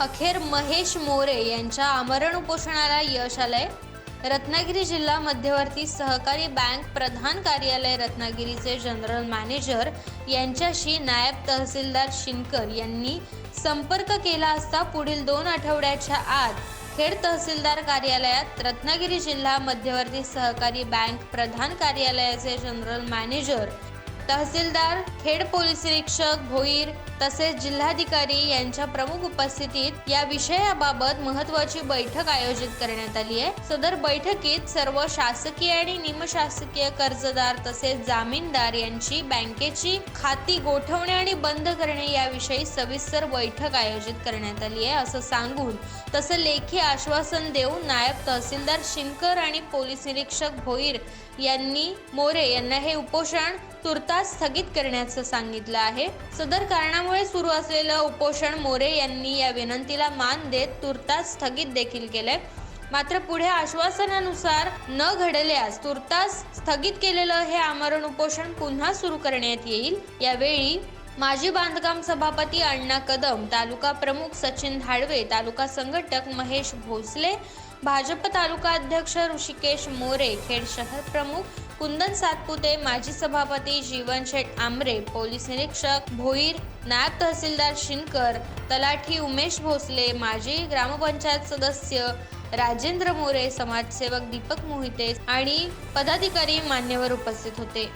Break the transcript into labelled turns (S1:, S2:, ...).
S1: अखेर महेश मोरे यांच्या आमरण उपोषणाला यश आलंय. रत्नागिरी जिल्हा मध्यवर्ती सहकारी बँक प्रधान कार्यालय रत्नागिरीचे जनरल मॅनेजर यांच्याशी नायब तहसीलदार शिनकर यांनी संपर्क केला असता पुढील दोन आठवड्याच्या आत खेड तहसीलदार कार्यालयात रत्नागिरी जिल्हा मध्यवर्ती सहकारी बँक प्रधान कार्यालयाचे जनरल मॅनेजर तहसीलदार खेड पोलीस निरीक्षक भोईर तसेच जिल्हाधिकारी यांच्या प्रमुख उपस्थितीत या विषयाबाबत महत्वाची बैठक आयोजित करण्यात आली आहे. सदर बैठकीत सर्व शासकीय आणि निमशासकीय कर्जदार तसेच जामीनदार यांची बँकेची खाती गोठवणे आणि बंद करणे याविषयी सविस्तर बैठक आयोजित करण्यात आली आहे असं सांगून तसं लेखी आश्वासन देऊन नायब तहसीलदार शिंकर आणि पोलीस निरीक्षक भोईर यांनी मोरे यांना हे उपोषण तुर्तास स्थगित करण्याचं सांगितलं आहे. सदर कारणामुळे सुरू असलेलं उपोषण मोरे यांनी या विनंतीला मान देत तुर्तास स्थगित देखील केलंय. मात्र पुढे आश्वासनानुसार न घडल्यास तुर्तास स्थगित केलेलं हे आमरण उपोषण पुन्हा सुरू करण्यात येईल. यावेळी माजी बांधकाम सभापती अण्णा कदम तालुका प्रमुख सचिन धाडवे तालुका संघटक महेश भोसले भाजप तालुका अध्यक्ष ऋषिकेश मोरे खेड शहर प्रमुख कुंदन सातपुते माजी सभापती जीवन शेठ आमरे पोलीस निरीक्षक भोईर नायब तहसीलदार शिनकर तलाठी उमेश भोसले माजी ग्रामपंचायत सदस्य राजेंद्र मोरे समाजसेवक दीपक मोहिते आणि पदाधिकारी मान्यवर उपस्थित होते.